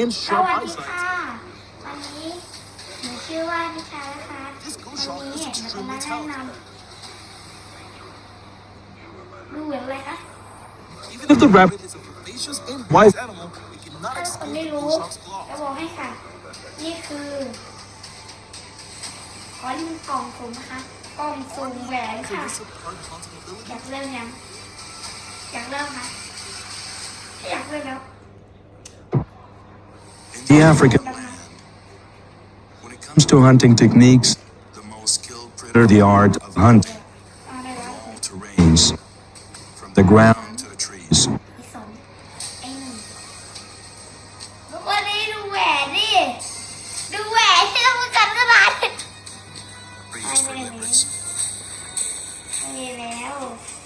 and ส sharp วัสดี eyesight. ค่ะ วันนี้หนูชื่อว่านิชานะคะ This วัน goose shark นี้ is หนูจะมา extremely แนะน talented. ำดูเหมือนอะไรคะ Even if the rabbit is a vivacious and wise animal, it cannot ถ้าคน escape ไม่ the รู้ goose shark's จะ claws. บอกให้ค่ะ นี่คือขอลิงกล่องสุ่มนะคะ กล่องสุ่มแหวน To ค่ะ this responsibility, อยากเริ่มยัง อยากเริ่มไหมถ้าอยากเริ่มแล้ว The African land. When it comes to hunting techniques, the most skilled predator, the art of hunting, all terrains, from the ground to the trees.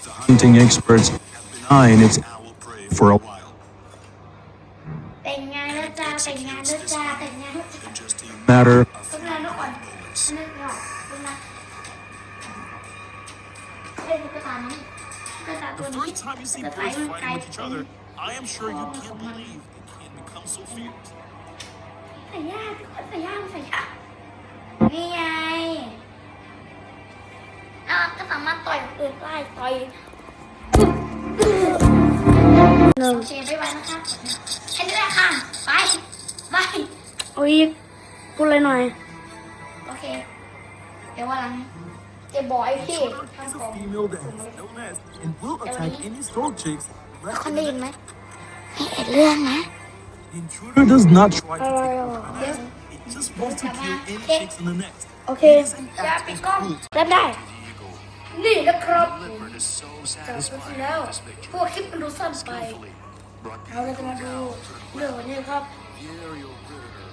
The hunting experts have been eyeing its owl prey for a while. แต่งงานแล้วจ้าแต่งงานแล้วจ้าแต่งงานแล้วจ้า In just a matter of ทุกคนทุกคนนึกออกดูนะเล่นตุ๊กตานี้ตุ๊กตาตัว the นี้ first time you see จะ birds มันกลาย fighting with each เป็น other, I am sure you can't believe it can become so fierce. ใส่ยากทุกคนใส่ยากใส่ยากนี่ไงอะก็สามารถต่อยคนอื่นได้ต่อยหนึ่งโอเคไปไว้นะคะแค่นี้แหละค่ะ ไปไปเอาอีกพูดอะไรหน่อย โอเค เดี๋ยววันหลังจะบอกไอ้พี่ Shark ทาง is ผ a ม female that has no nest and will attack any strong chicks. คนได้ยินไหมไม่เห็นเรื่องนะ The intruder does not try to อะไร take อะ over the nest. It just wants to kill any chicks in the nest. โอเค It is an act of cruelty. เริ่มได้ นี่นะครับ leopard is so จากค satisfied นที่แล้ว with this victory. พวกคลิปมันดูสั้นไป Skillfully brought เราเลยจะมาดูเรื่องวันนี้ครับ aerial predator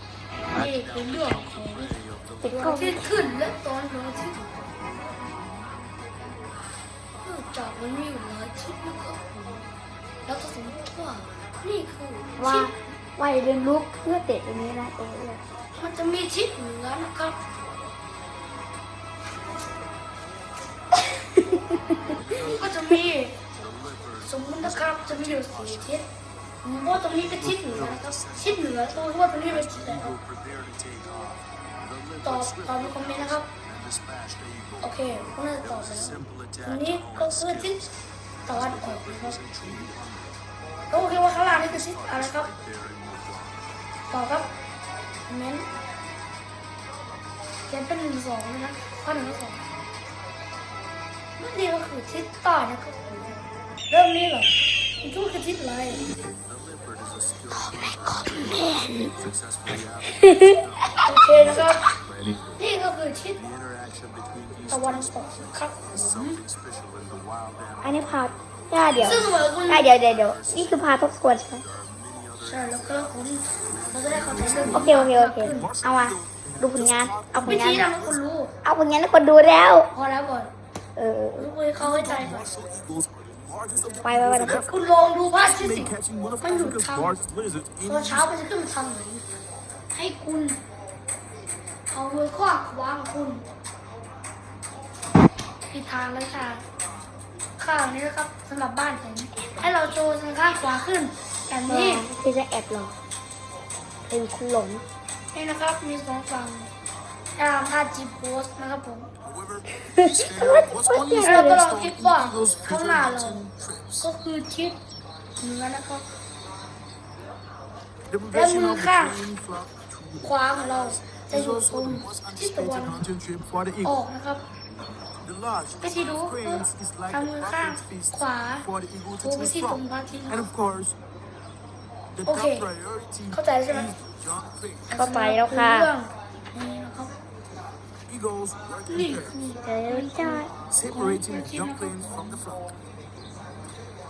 นี่คือเรื่องของติดดกวล้องงที่ขึ้นและตอนดวงอาทิตย์เนื่องจากมันมีอยู่หลายทิศนะครับแล้วก็สมมติว่านี่คือว่าทิศว่าอย่าลืมลุกเพื่อเตะตรงนี้นะตรงนี้เลยมันจะมีทิศเหนือนะครับก็จะมี สมมตินะครับจะมีอยู่สี่ทิศผมว่าตรงนี้เป็นทิศเหนือนะครับทิศเหนือตัวว่าตรงนี้เป็นทิศไหนครับตอบตอบในคอมเมนต์นะครับโอเคพวกน่าจะตอบแล้วตรงนี้ก็คือทิศตะวันออกนะครับแล้วโอเคว่าข้างล่างนี่คือทิศอะไรครับต่อครับคอมเมนต์เขียนเป็นหนึ่งสองเลยนะข้อหนึ่งข้อสองนี่ก็คือทิศใต้นะครับ เริ่มนี้เหรอมันก็คือทิศอะไร Successfully out โอเคนะครับ by an eagle. นี่ก็คือทิศ The interaction between these ตะวันตกครับ is something special in the wild animal. อันนี้พาย่าเดี๋ยวซึ่งเหมือนคุณอะเดี๋ยวเดี๋ยวเดี๋ยวนี่คือพาทบทวนใช่ไหมใช่แล้วก็คุณเราจะได้เข้าใจเรื่องโอเคโอเคโอเคเอามาดูผลงาน เอาผลวิงานธีทำให้คุณรู้เอาผลงานให้คนดูแล้ว พอแล้วก่อน เออรู้ให้เขาเข้าใจก่อน Marshall eagles are the largest of the ไปไปไปนะครับคุณลองดูภาพที่สิ estimate catching one of มันอยู่ Africa's ทาง largest lizards in ตอนเช้ามันจะขึ้นมาทางไหนให้คุณเอามือขวาขวางคุณผิดทางเลยค่ะข้างนี้นะครับสำหรับบ้านผมให้เราโจทางข้างขวาขึ้นแบบนี้พี่จะแอบหรอเป็นคุณหลงนี่นะครับมีสองฝั่งตามท่าจีโพสนะครับผม เราก็ลองคิดว่าข้างหน้าเราก็คือทิศเหนือนะครับและมือข้างขวาของเราจะอยู่ตรงทิศตะวันออกนะครับก็ที่ดูทางมือข้างขวาโค้งที่ตรงพอาทิตย์โอเคเข้าใจใช่ไหมเข้าใจแล้วค่ะ Eagles work in นี่ pairs, คือเดี๋ยวจะ separating the young cranes from the flock.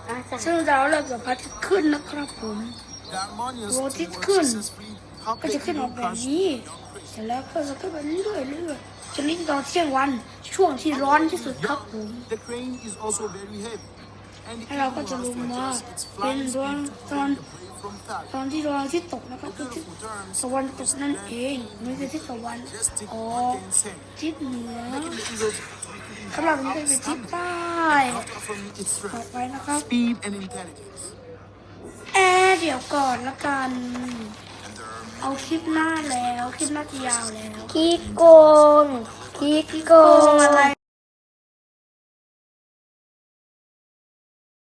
อาจารซึ่งย์เราเริ่มจากพระอาทิตย์ขึ้นนะครับผม The harmonious Well, teamwork it's good. successfully ก็จะขึ้นออกแบบนี้เสร็จแล้วก็จะขึ้นไปเรื่อยๆเรื่อยๆจนนี้ตอนเที่ยงวันช่วงที่ร้อนที่สุดครับผม แล้วเราก็จะรู้ว่าเป็นดวงตอนตอนที่ดวงที่ตกนะครับคือทิศตะวันตกนั่นเองไม่ใช่ทิศตะวันออกทิศเหนือสำหรับนี้ปทิศใต้ต่อไปนะครับแอร์เดี๋ยวก่อนละกัน เอาคลิปหน้าแล้วคลิปหน้าจะยาวแล้วขี้โกงขี้โกงอะไร